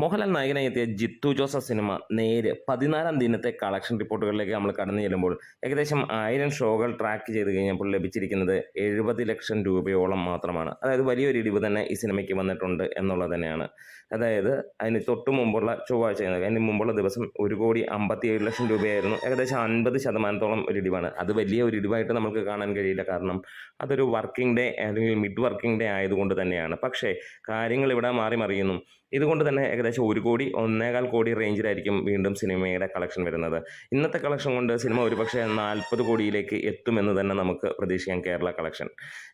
മോഹൻലാൽ നായകനായി എത്തിയ Jithu Joseph cinema നേര് പതിനാലാം ദിനത്തെ കളക്ഷൻ റിപ്പോർട്ടുകളിലേക്ക് നമ്മൾ കടന്നു ചെല്ലുമ്പോൾ ഏകദേശം ആയിരം ഷോകൾ ട്രാക്ക് ചെയ്ത് കഴിഞ്ഞപ്പോൾ ലഭിച്ചിരിക്കുന്നത് എഴുപത് ലക്ഷം രൂപയോളം മാത്രമാണ്. അതായത് വലിയൊരു ഇടിവ് തന്നെ ഈ സിനിമയ്ക്ക് വന്നിട്ടുണ്ട് എന്നുള്ളത് തന്നെയാണ്. അതായത് അതിന് തൊട്ട് മുമ്പുള്ള ചൊവ്വാഴ്ച അതിന് മുമ്പുള്ള ദിവസം ഒരു കോടി അമ്പത്തി ഏഴ് ലക്ഷം രൂപയായിരുന്നു. ഏകദേശം അൻപത് ശതമാനത്തോളം ഒരു ഇടിവാണ്. അത് വലിയ ഒരു ഇടിവായിട്ട് നമുക്ക് കാണാൻ കഴിയില്ല. കാരണം അതൊരു വർക്കിംഗ് ഡേ അല്ലെങ്കിൽ മിഡ് വർക്കിംഗ് ഡേ ആയതുകൊണ്ട് തന്നെയാണ്. പക്ഷേ കാര്യങ്ങൾ ഇവിടെ മാറി മറിയുന്നു. ഇതുകൊണ്ട് തന്നെ ഏകദേശം ഒരു കോടി ഒന്നേകാൽ കോടി റേഞ്ചിലായിരിക്കും വീണ്ടും സിനിമയുടെ കളക്ഷൻ വരുന്നത്. ഇന്നത്തെ കളക്ഷൻ കൊണ്ട് സിനിമ ഒരുപക്ഷെ നാൽപ്പത് കോടിയിലേക്ക് എത്തുമെന്ന് തന്നെ നമുക്ക് പ്രതീക്ഷിക്കാം കേരള കളക്ഷൻ.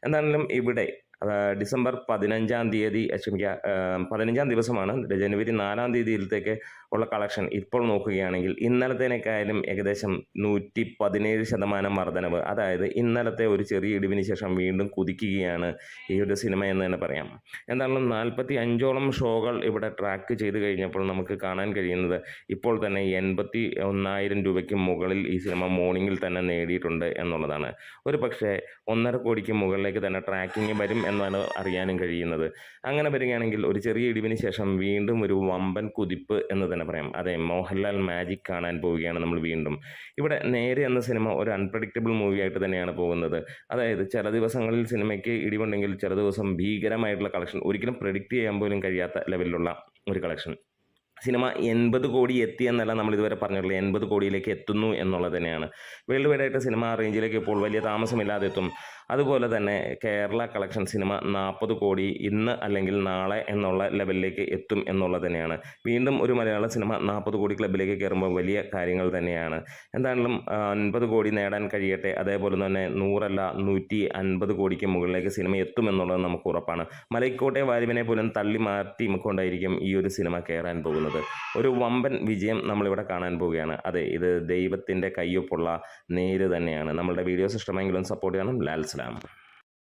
എന്താണെങ്കിലും ഇവിടെ ഡിസംബർ പതിനഞ്ചാം തീയതി ക്ഷമിക്കുക പതിനഞ്ചാം ദിവസമാണ്. ജനുവരി നാലാം തീയതിയിലത്തേക്ക് ഉള്ള കളക്ഷൻ ഇപ്പോൾ നോക്കുകയാണെങ്കിൽ ഇന്നലത്തേനേക്കായാലും ഏകദേശം നൂറ്റി പതിനേഴ് ശതമാനം വർധനവ് അതായത് ഇന്നലത്തെ ഒരു ചെറിയ ഇടിവിന് ശേഷം വീണ്ടും കുതിക്കുകയാണ് ഈ ഒരു സിനിമ എന്ന് തന്നെ പറയാം. എന്തായാലും നാൽപ്പത്തി അഞ്ചോളം ഷോകൾ ഇവിടെ ട്രാക്ക് ചെയ്ത് കഴിഞ്ഞപ്പോൾ നമുക്ക് കാണാൻ കഴിയുന്നത് ഇപ്പോൾ തന്നെ എൺപത്തി ഒന്നായിരം രൂപയ്ക്ക് മുകളിൽ ഈ സിനിമ മോർണിംഗിൽ തന്നെ നേടിയിട്ടുണ്ട് എന്നുള്ളതാണ്. ഒരു പക്ഷേ ഒന്നര കോടിക്ക് മുകളിലേക്ക് തന്നെ ട്രാക്കിംഗ് വരും എന്നാണ് അറിയാനും കഴിയുന്നത്. അങ്ങനെ വരികയാണെങ്കിൽ ഒരു ചെറിയ ഇടിവിന് ശേഷം വീണ്ടും ഒരു വമ്പൻ കുതിപ്പ് എന്ന് തന്നെ പറയാം. അതെ മോഹൻലാൽ മാജിക് കാണാൻ പോവുകയാണ് നമ്മൾ വീണ്ടും. ഇവിടെ നേരെ എന്ന സിനിമ ഒരു അൺപ്രഡിക്റ്റബിൾ മൂവി ആയിട്ട് തന്നെയാണ് പോകുന്നത്. അതായത് ചില ദിവസങ്ങളിൽ സിനിമയ്ക്ക് ഇടിവുണ്ടെങ്കിൽ ചില ദിവസം ഭീകരമായിട്ടുള്ള കളക്ഷൻ ഒരിക്കലും പ്രഡിക്റ്റ് ചെയ്യാൻ പോലും കഴിയാത്ത ലെവലിലുള്ള ഒരു കളക്ഷൻ സിനിമ എൺപത് കോടി എത്തി എന്നല്ല നമ്മൾ ഇതുവരെ പറഞ്ഞിട്ടുള്ളത്. എൺപത് കോടിയിലേക്ക് എത്തുന്നു എന്നുള്ളത് തന്നെയാണ്. വേൾഡ് വൈഡ് ആയിട്ട് സിനിമ റേഞ്ചിലേക്ക് ഇപ്പോൾ വലിയ താമസമില്ലാതെ എത്തും. അതുപോലെ തന്നെ കേരള കളക്ഷൻ സിനിമ നാൽപ്പത് കോടി ഇന്ന് അല്ലെങ്കിൽ നാളെ എന്നുള്ള ലെവലിലേക്ക് എത്തും എന്നുള്ളത് തന്നെയാണ്. വീണ്ടും ഒരു മലയാള സിനിമ നാൽപ്പത് കോടി ക്ലബിലേക്ക് കയറുമ്പോൾ വലിയ കാര്യങ്ങൾ തന്നെയാണ്. എന്താണെങ്കിലും അൻപത് കോടി നേടാൻ കഴിയട്ടെ അതേപോലെ തന്നെ നൂറല്ല നൂറ്റി അൻപത് കോടിക്ക് മുകളിലേക്ക് സിനിമ എത്തും എന്നുള്ളത് നമുക്ക് ഉറപ്പാണ്. മലയ്ക്കോട്ടെ വാരിവിനെ പോലും തള്ളി മാറ്റി കൊണ്ടായിരിക്കും ഈ ഒരു സിനിമ കയറാൻ പോകുന്നത്. ഒരു വമ്പൻ വിജയം നമ്മളിവിടെ കാണാൻ പോവുകയാണ്. അതെ ഇത് ദൈവത്തിന്റെ കയ്യൊപ്പുള്ള നേര് തന്നെയാണ്. നമ്മളുടെ വീഡിയോസ് ഇഷ്ടമെങ്കിലും സപ്പോർട്ട് ചെയ്യണം. ലാൽ salam.